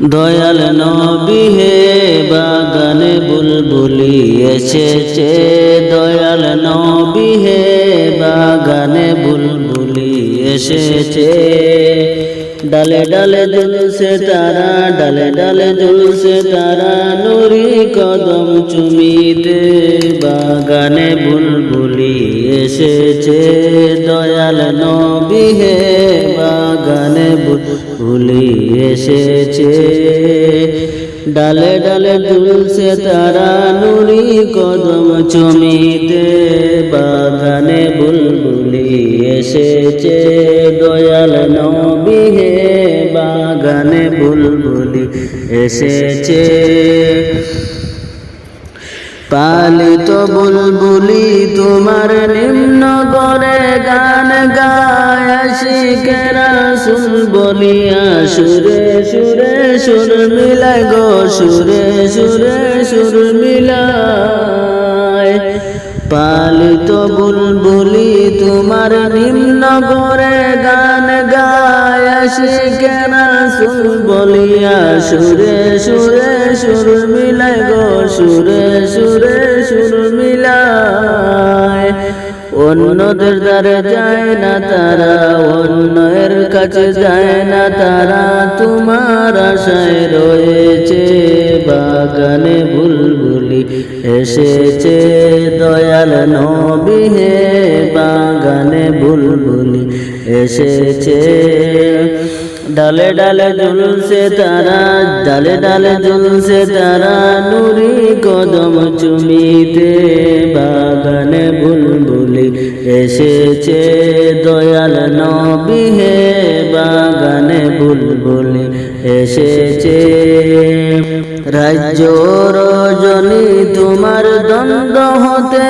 দয়াল নবী হে বাগানে বুলবুলি এসেছে। দয়াল নবী হে বাগানে বুলবুলি এসেছে। ডালে ডালে জুলসে তারা, ডালে ডালে জুলসে তারা। নুরি কদম চুমিতে বাগানে বুলবুলি এসেছে। দয়াল নবী বাগানে বুলবুলি এসেছে। ডালে ডালে ঝুলছে তারা নুরি কদম চমিতে বাগানে বুলবুলি এসেছে। দয়াল নবী হে, বাগানে বুলবুলি এসেছে। পালিত বুলবুলি তোমার নিম্ন করে গান গায় শিখেরা সুল বলিয়া, সুরে সুরে সুর মিলায় গো, সুরে সুরে সুর মিলায়। পালিত বুলবুলি তোমার নিম্ন করে গান গায় শিখেরা সুল বলিয়া, সুরে সুরে সুর মিলায় গো, সুরে সুরে সুর মিলায়। অন্যদের দ্বারে যায় না তারা, অন্যের কাছে যায় না তারা। তোমার আশায় রয়েছে বাগানে বুলবুলি এসেছে দয়াল নবী হে বাগানে বুলবুলি। এসেছে ডালে ডালে ঝুলছে তারা, ডালে ডালে ঝুলছে তারা নুরি কদম চুমিতে বাগানে বুলবুলি। এসেছে দয়াল নবী হে বাগানে বুলবুলি। এসেছে। রাজ্য রজনী, তোমার দ্বন্দ্ব হতে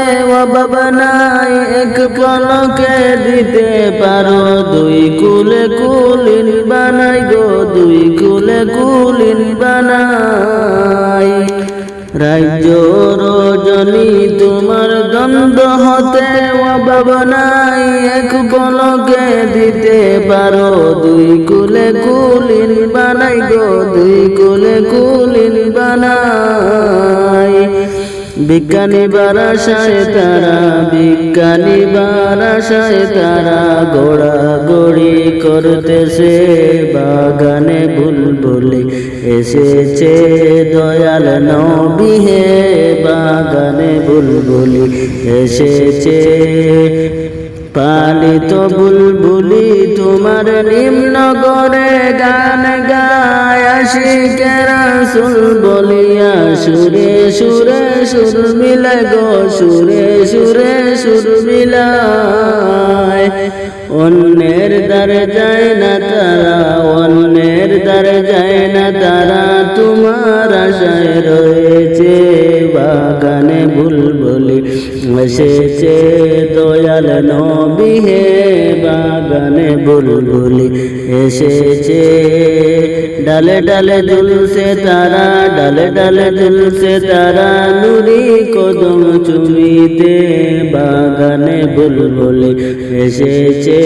নাই। এক পলকে দিতে পারো, দুই কুলে কুলিন বানাই গো, দুই কুলে কুলিন বানাই। রাজ্য রজনী তোমার দ্বন্দ্ব হতে অভাব নাই। এক পলকে দিতে পারো, দুই কুলে কুলিন বানাই গো, দুই কুলে কুলিন বানাই। বিজ্ঞানী বারাসায় তারা, বিজ্ঞানী বারাসায় তারা গোড়া গড়ি করতেছে। বাগানে বুলবুলি এসেছে দয়াল নবী হে বাগানে বুলবুলি। এসেছে পালিত বুলবুলি, তোমার নিম্ন করে গান গায় শিখেরা সুল বলিয়া, সুরে সুরে সুর মিলে গো, সুরে সুরে সুর মিলায়। অন্যের দ্বারে যায় না তারা বুলবুলি এসেছে দয়াল নবী হে বাগানে বুলবুলি। এসেছে ডালে ডালে ঝুলছে তারা, ডালে ডালে ঝুলছে তারা, নুরি কদম চুমিতে বাগানে বুলবুলি। এসেছে